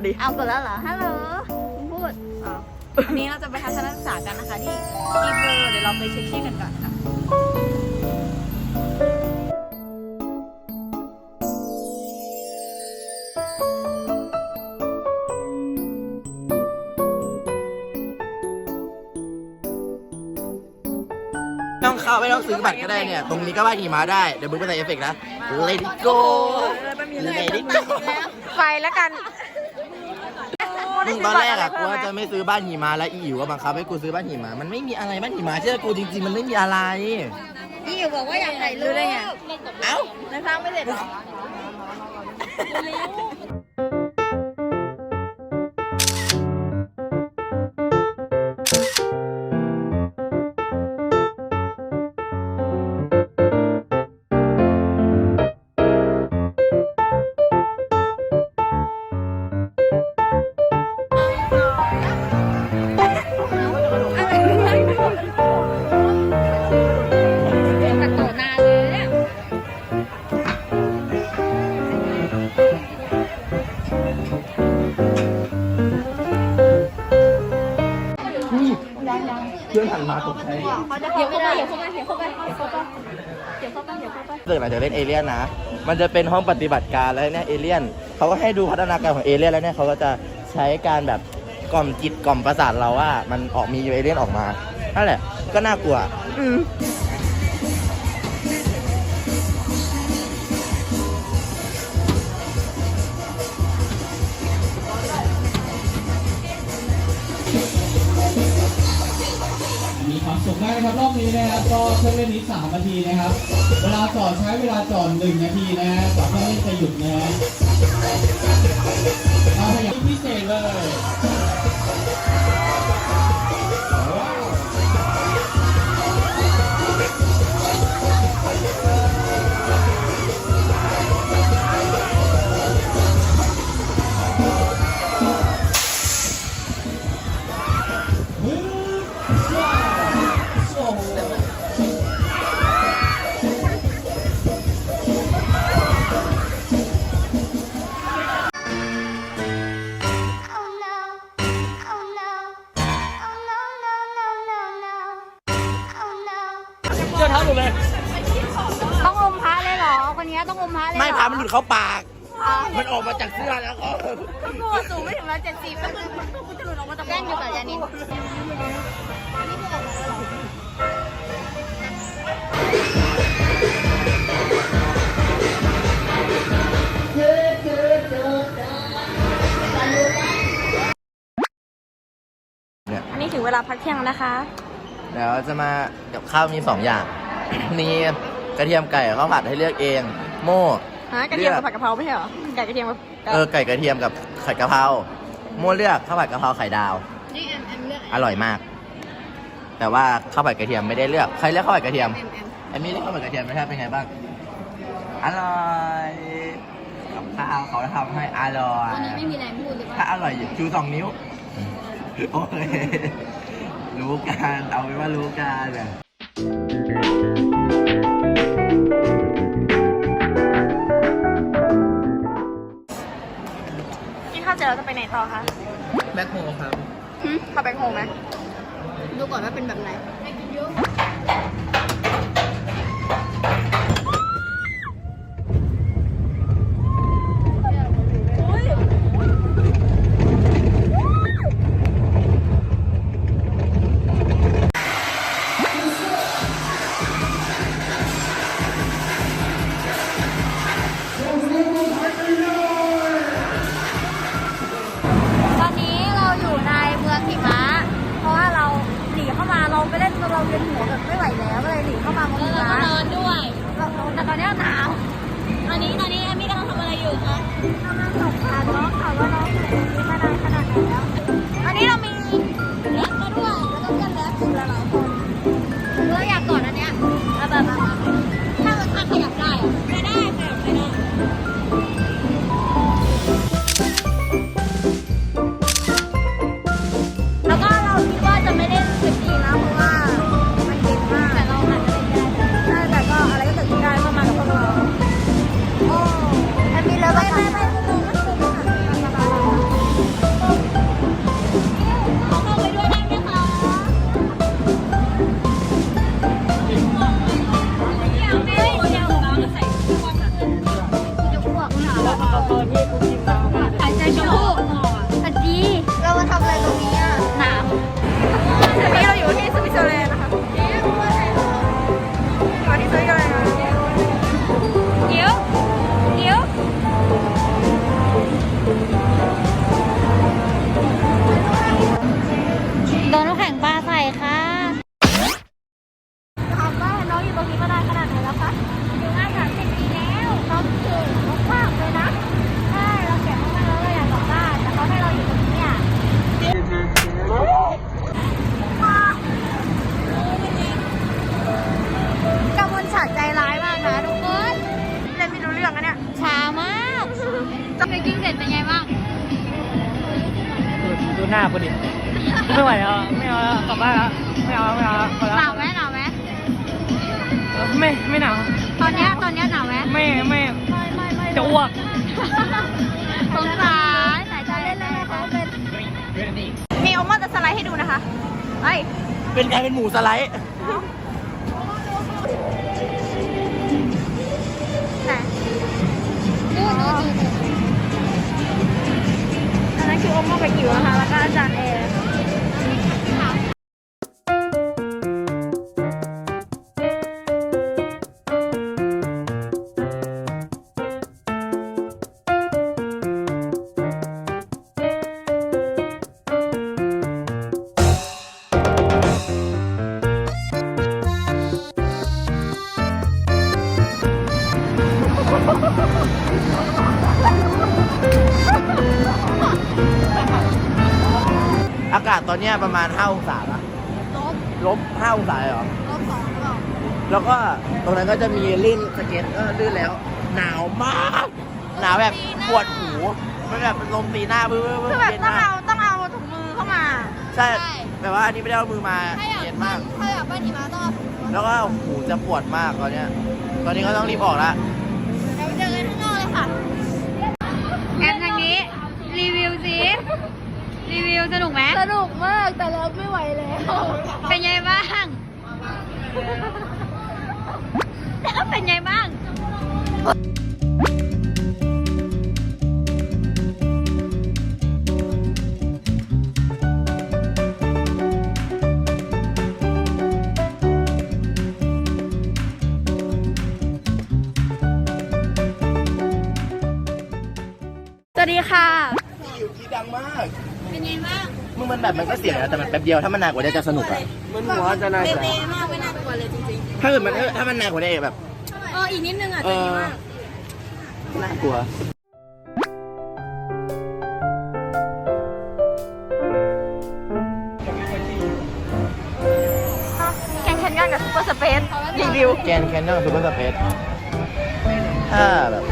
ดแล้วดิ เอากดแล้วเหรอ ฮัลโหลพูดวันนี้เราจะไปทัศนศึกษากันนะคะที่อีเบอร์เดี๋ยวเราไปเช็คชื่อกันก่อนค่ะต้องเข้าไม่ต้องซื้อบัตรก็ได้เนี่ย ตรงนี้ก็ว่าหิมะได้ เดี๋ยวมึงไปใส่เอฟเฟกต์นะ Let it go Let it go ไปแล้วกัน มึงตอนแรกอะกูว่าจะไม่ซื้อบ้านหิมะแล้วอีอิ๋วก็บังคับให้กูซื้อบ้านหิมะมันไม่มีอะไรบ้านหิมะเชื่อกูจริงๆมันไม่มีอะไร อีอยู่บอกว่าอยากถ่ายรูปได้ไงเอ้าแล้วสร้างไม่เสร็จเหรอ พื่อนหันมาตกใจเดี๋ยวเข้าไปเดี๋ยวเข้าไปเดี๋ยวเข้าไปเดี๋ยวเข้าไปเดี๋ยวเข้าไปเดี๋ยวเข้าไปเกิดมาจะเล่นเอเลี่ยนนะ มันจะเป็นห้องปฏิบัติการแล้วเนี่ยเอเลี่ยนเขาก็ให้ดูพัฒนาการของเอเลี่ยนแล้วเนี่ยเขาก็จะใช้การแบบกล่อมจิตกล่อมประสาทเราว่า มันออกมีเอเลี่ยนออกมานั่นแหละก็น่ากลัว นะครับรอบนี้นะครับก็เครื่องเล่นนี้สามนาทีนะครับ เวลาจอดใช้เวลาจอดหนึ่งนาทีนะฮะกว่าเครื่องเล่นจะหยุดนะฮะเอาขยับพิเศษเลย ต้องอมพระเลยเหรอ คนนี้ต้องอมพระเลยเหรอไม่พามันหลุดเข้าปากมันออกมาจากเสื้อแล้วก็ก็กลัวสูงไม่ถึงร้อยเจ็ดสิบก็คือมันจะหลุดออกมาจากแก้นอยู่กับยานินนี่คือออกมาแล้วเหรออันนี้ถึงเวลาพักเที่ยงแล้วนะคะ เดี๋ยวจะมากับข้าวมีสองอย่าง มีกระเทียมไก่ข้าวผัดให้เลือกเอง โม่ฮะกระเทียมกับผัดกะเพราไม่ใช่เหรอไก่กระเทียมกับเออไก่กระเทียมกับไข่กะเพราโม่เลือกข้าวผัดกะเพราไข่ดาว นี่แอมแอมเลือกอร่อยมาก แต่ว่าข้าวผัดกระเทียมไม่ได้เลือกใครเลือกข้าวผัดกระเทียมแอมแอมแอมมี่เลือกข้าวผัดกระเทียมรสชาติเป็นไงบ้างอร่อยกับข้าวเขาทำให้อร่อยวันนี้ไม่มีแรงพูดเลยถ้าว่าอร่อยอย่าชูสองนิ้วโอเครู้กันเอาไว้ว่ารู้กัน เสร็จเราจะไปไหนต่อคะแบ็คโฮครับหึเข้าแบงค์โฮมไหมดูก่อนว่าเป็นแบบไหน เราเวียนหัวแบบไม่ไหวแล้วก็เลยหนีเข้ามาบนร้าน น้าพอดิไม่ไหวแล้วไม่เอาแล้วกลับบ้านแล้วไม่เอาไม่เอาแล้วหนาวไหมหนาวไหมไม่ไม่หนาวตอนนี้ตอนนี้หนาวไหมไม่ไม่ไม่ไม่จะอ้วก สงสารสายใจเล่นเลยเขาเป็นมีโอมอนจะสไลด์ให้ดูนะคะไอเป็นไงเป็นหมูสไลด์ไหนดูดู คือโอมโมกับกิ๋วนะคะแล้วก็อาจารย์แอร์ เนี้ยประมาณ5องศาละลบลบ5องศาเลยเหรอ ลบสองหรือเปล่าแล้วก็ตรงนั้นก็จะมีลื่นสเก็ตก็ลื่นแล้ว หนาวมาก หนาวแบบปวดหูมันแบบลมตีหน้าเบื่อเบื่คือแบบเย็นต้องมาก เอาต้องเอาถุงมือเข้ามา ใช่แบบว่าอันนี้ไม่ได้เอามือมาเย็นมาก ถ้าอยากไปหิมะต้องเอาถุงมือแล้วก็หูจะปวดมากตอนเนี้ย ตอนนี้ก็ต้องรีบออกละ วิวสนุกไหมสนุกมากแต่เราไม่ไหวแล้ว เป็นไงบ้าง มึงมันแบบมันก็เสียงนะแต่มันแป๊บเดียวถ้ามันนานกว่านี้จะสนุกอะมันหัวจะน่าจะมากไม่น่ากลัวเลยจริงถ้าเกิดมันถ้ามันนานกว่านี้แบบ ๆเอออีกนิดนึงอะเอจะดีอมาก น่ากลัวแข่งขันกันกับซูเปอร์สเปซรีวิว แกนแคนนอนซูเปอร์สเปซถ้าแบบ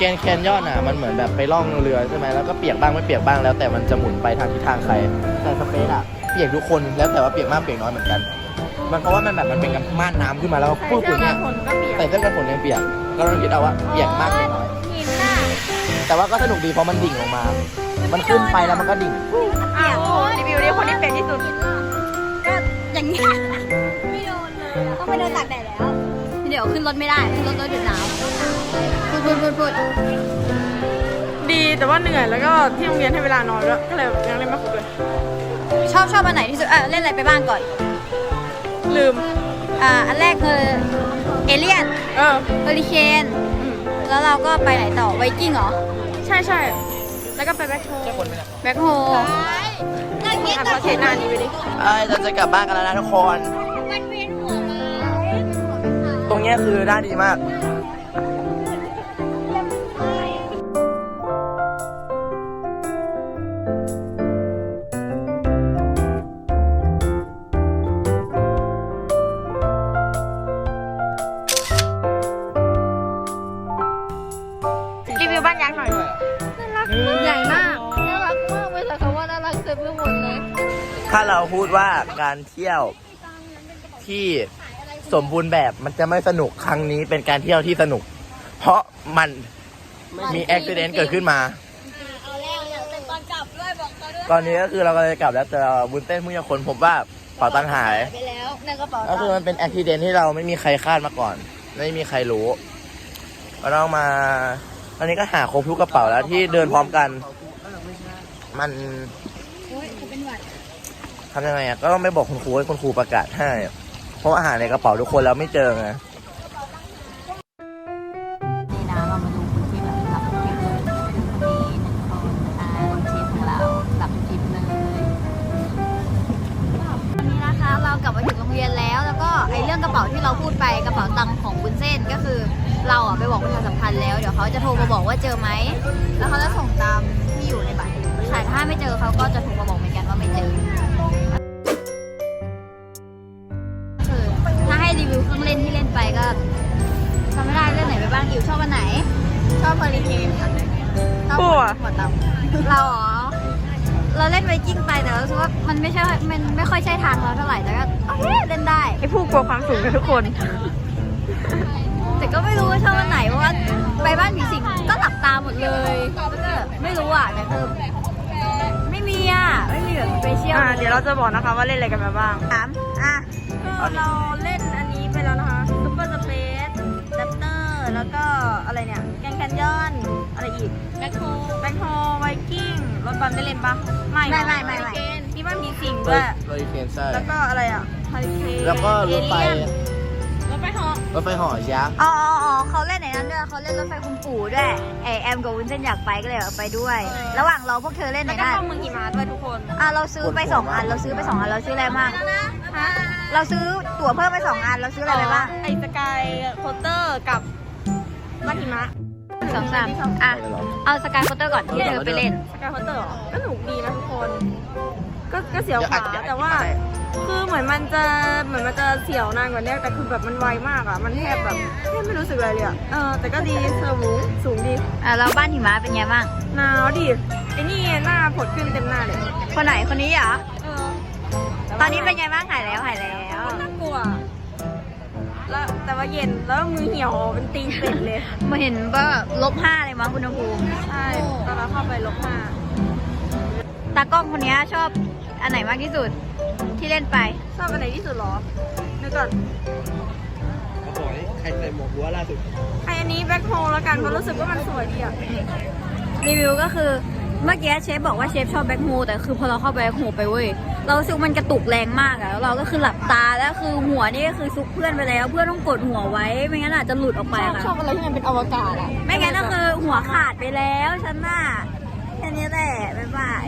แกนแคนยอนอะมันเหมือนแบบไปล่องเรือใช่ไหมแล้วก็เปียกบ้างไม่เปียกบ้างแล้วแต่มันจะหมุนไปทางทิศทางใครแต่สเปซอะเปียกทุกคนแล้วแต่ว่าเปียกมากเปียกน้อยเหมือนกัน มันเพราะว่ามันแบบมันเป็นกับม่านน้ำขึ้นมาแล้วปุ๊บอย่างเงี้ยใส่เสื้อกันฝนยังเปียกก็ต้องคิดเอาว่าเปียกมากเปียกน้อยหินน่ะแต่ว่าก็สนุกดีเพราะมันดิ่งลงมา มันขึ้นไปแล้วมันก็ดิ่งอ้าวรีวิวดิคนที่เปียกที่สุดก็อย่างนี้ยไม่โดนเลยต้องไปเดินตากแดดแล้ว เดี๋ยวขึ้นรถไม่ได้ขึ้นรถรถเดี๋ยวหนาว พูดพูดพูดดีแต่ว่าเหนื่อยแล้วก็ที่โรงเรียนให้เวลานอนแล้วก็เลยยังเล่นไม่ครบเลยชอบชอบอันไหนที่สุดเออเล่นอะไรไปบ้างก่อน ลืม อ่า อันแรกคือเอเลียนเออเฮอริเคนอืมแล้วเราก็ไปไหนต่อไวกิ้งเหรอ ใช่ใช่แล้วก็ไปแบ็คโฮแบ็คโฮนั่งกินแต่เทหนานี้ไปดิเอ้ยเราจะกลับบ้านกันแล้วนะทุกคน มันเวียนหัวมตรงเนี้ยคือด้านดีมาก ถ้าเราพูดว่าการเที่ยวที่สมบูรณ์แบบมันจะไม่สนุกครั้งนี้เป็นการเที่ยวที่สนุก เพราะมันมีอุบิเหตุเกิดขึ้นมา เอาแล้วอยากเป็นตอนกลับด้วยบอกเขาด้วยตอนนี้ก็คือเรากำลังจะกลับแล้วแต่บุญเต้นเพิ่งจะค้นพบว่าเป๋าตังค์หาย ไปแล้วในกระเป๋าก็คือมันเป็นอุบิเหตุที่เราไม่มีใครคาดมาก่อน ไม่มีใครรู้ก็ต้องมาตอนนี้ก็หาครบทุกกระเป๋าแล้วที่เดินพร้อมกัน มัน โอ้ยเขาเป็นหวัด ทำยังไงอะก็ต้องไปบอกคุณครูให้คุณครูประกาศให้เพราะว่าหารในกระเป๋าทุกคนแล้วไม่เจอไงนี่นะเรามาดูคนที่แบบรับคลิปเลยนี่หนึ่งคนอ่าทีมของเรารับคลิปเลยวันนี้นะคะเรากลับมาถึงโรงเรียนแล้ว แล้วก็ไอ้เรื่องกระเป๋าที่เราพูดไปกระเป๋าตังค์ของบุญเส้นก็คือ เราอะไปบอกประชาสัมพันธ์แล้วเดี๋ยวเขาจะโทรมาบอกว่าเจอไหมแล้วเขาจะส่งตามที่อยู่ในบัตรใช่ถ้าไม่เจอเขาก็จะโทรมาบอกเหมือนกันว่าไม่เจอางอิวชอบอันไหน ชอบเฮอริเคนค่ะชอบปัวหัวเตาเราเหรอเราเล่นไวกิ้งไปแต่เรารู้สึกว่ามันไม่ใช่ มันไม่ค่อยใช่ทางเราเท่าไหร่แต่ก็โอเคเล่นได้ไอ้ผู้กลัวความสูงกันทุกคน แต่ก็ไม่รู้ว่าชอบวันไหนเพราะว่าไปบ้านผีสิงก็หลับตาหมดเลยแล้วก็ไม่รู้อะแต่คือไม่มีอะไม่มีแบบสเปเชียลอ่าเดี๋ยวเราจะบอกนะคะว่าเล่นอะไรกันมาบ้างถามอะก็เรา นยอนอะไรอีกแบ็คโฮแบ็คโฮไวกิ้งรถบัมได้เล่นปะไม่ไม่ไม่ไม่ไม่มีบ้านมีสิงโดด้วยยโดยเคนใช่แล้วก็อะไรอะไฮเคนแล้วก็รถไฟรถไฟเหาะรถไฟเหอยักษ์อ๋ออ๋ออ๋อเขาเล่นไหนนั้นด้วยเขาเล่นรถไฟคุณปู่ด้วยไอแอมกับวุ้นเส้นอยากไปก็เลยเอาไปด้วย ระหว่างรอพวกเธอเล่นไหนแล้วก็นั่นเข้าเมืองหิมะด้วยทุกคนอะเราซื้อไปสองอันเราซื้อไปสองอันเราซื้ออะไรบ้างฮะเราซื้อตั๋วเพิ่มไปสองอันเราซื้ออะไรไปบ้างไอสกายโคเตอร์กับบ้านหิมะ สองสามอะ เอาสกายโฟเตอร์ก่อนที่เธอไปเล่น สกายโคเตอร์เหรอก็หนุกดีนะทุกคน ก็ก็เสียวขาแต่ว่า คือเหมือนมันจะเหมือนมันจะเสียวนานกว่านี้แต่คือแบบมันไวมากอะ มันแทบแบบแทบไม่รู้สึกอะไรเลยอะ เออ แต่ก็ดีสูงสูงดีอะเราบ้านหิมะเป็นไงบ้าง หนาวดิไอ้นี่หน้าผดขึ้นเต็มหน้าเลย คนไหนคนนี้เหรอ เออตอนนี้เป็นไงบ้างหายแล้วหายแล้ว น่ากลัว แล้วแต่ว่าเย็นแล้วมือเหี่ยวเป็นตีนเป็ดเลย มาเห็นว่าลบห้าเลยมั้งอุณหภูมิใช่ตอนเราเข้าไปลบห้าตากล้องคนนี้ชอบอันไหนมากที่สุดที่เล่นไป ชอบอันไหนที่สุดเหรอนึกก่อนเขาบอกให้ใครใส่หมวกหัวล่าสุดไออันนี้แบ็คโฮแล้วกันเพราะรู้สึกว่ามันสวยดีอะรีวิวก็คือเมื่อกี้เชฟบอกว่าเชฟชอบแบ็คโฮแต่คือพอเราเข้าไปแบ็คโฮไปเว้ย เรารู้สึกมันกระตุกแรงมากอะแล้วเราก็คือหลับตาแล้วคือหัวนี่ก็คือซุกเพื่อนไปแล้ว เพื่อนต้องกดหัวไว้ไม่งั้นอาจจะหลุดออกไปชอบค่ะชอบอะไรที่มันเป็นอวกาศอะไม่งั้นก็คือหัวขาดไปแล้วฉันน่ะแค่นี้แหละบ๊ายบาย